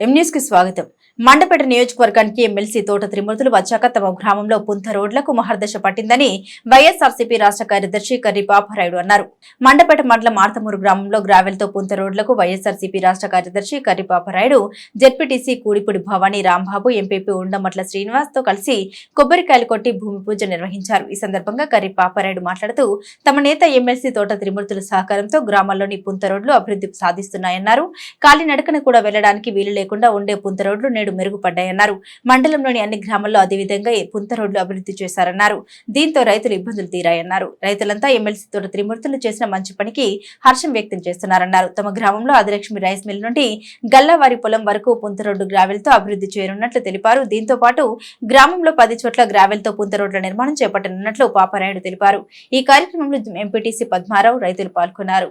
ఎంన్యూస్కి స్వాగతం. మండపేట నియోజకవర్గానికి ఎమ్మెల్సీ తోట త్రిమూర్తులు వచ్చాక తమ గ్రామంలో పుంత రోడ్లకు మహర్దశ పట్టిందని వైఎస్ఆర్సీపీ రాష్ట్ర కార్యదర్శి కర్రి పాపారాయుడు అన్నారు. మండపేట మండలం మార్తమూరు గ్రామంలో గ్రావెల్తో పుంత రోడ్లకు వైఎస్ఆర్సీపీ రాష్ట్ర కార్యదర్శి కర్రి పాపారాయుడు జెడ్పీటీసీ కూడిపూడి భవానీ రాంబాబు ఎంపీపీ ఉండమట్ల శ్రీనివాస్తో కలిసి కొబ్బరికాయలు కొట్టి భూమి పూజ నిర్వహించారు. ఈ సందర్భంగా కర్రి పాపారాయుడు మాట్లాడుతూ తమ నేత ఎమ్మెల్సీ తోట త్రిమూర్తుల సహకారంతో గ్రామాల్లోని పుంత రోడ్లు అభివృద్ధి సాధిస్తున్నాయన్నారు. కాలినడకన కూడా వెళ్ళడానికి వీలు లేకుండా ఉండే పుంత రోడ్లు నేడు మెరుగుపడ్డాయన్నారు. మండలంలోని అన్ని గ్రామాల్లో అదేవిధంగా ఈ పుంత రోడ్లు అభివృద్ధి చేశారన్నారు. దీంతో రైతులు ఇబ్బందులు తీరాయన్నారు. రైతులంతా ఎమ్మెల్సీ తోట త్రిమూర్తులు చేసిన మంచి పనికి హర్షం వ్యక్తం చేస్తున్నారన్నారు. తమ గ్రామంలో ఆదిలక్ష్మి రైస్ మిల్ నుండి గల్లవారి పొలం వరకు పుంత రోడ్డు గ్రావెల్తో అభివృద్ధి చేయనున్నట్లు తెలిపారు. దీంతో పాటు గ్రామంలో పది చోట్ల గ్రావెల్తో పుంత రోడ్ల నిర్మాణం చేపట్టనున్నట్లు పాపారాయుడు తెలిపారు. ఈ కార్యక్రమంలో ఎంపీటీసీ పద్మారావు రైతులు పాల్గొన్నారు.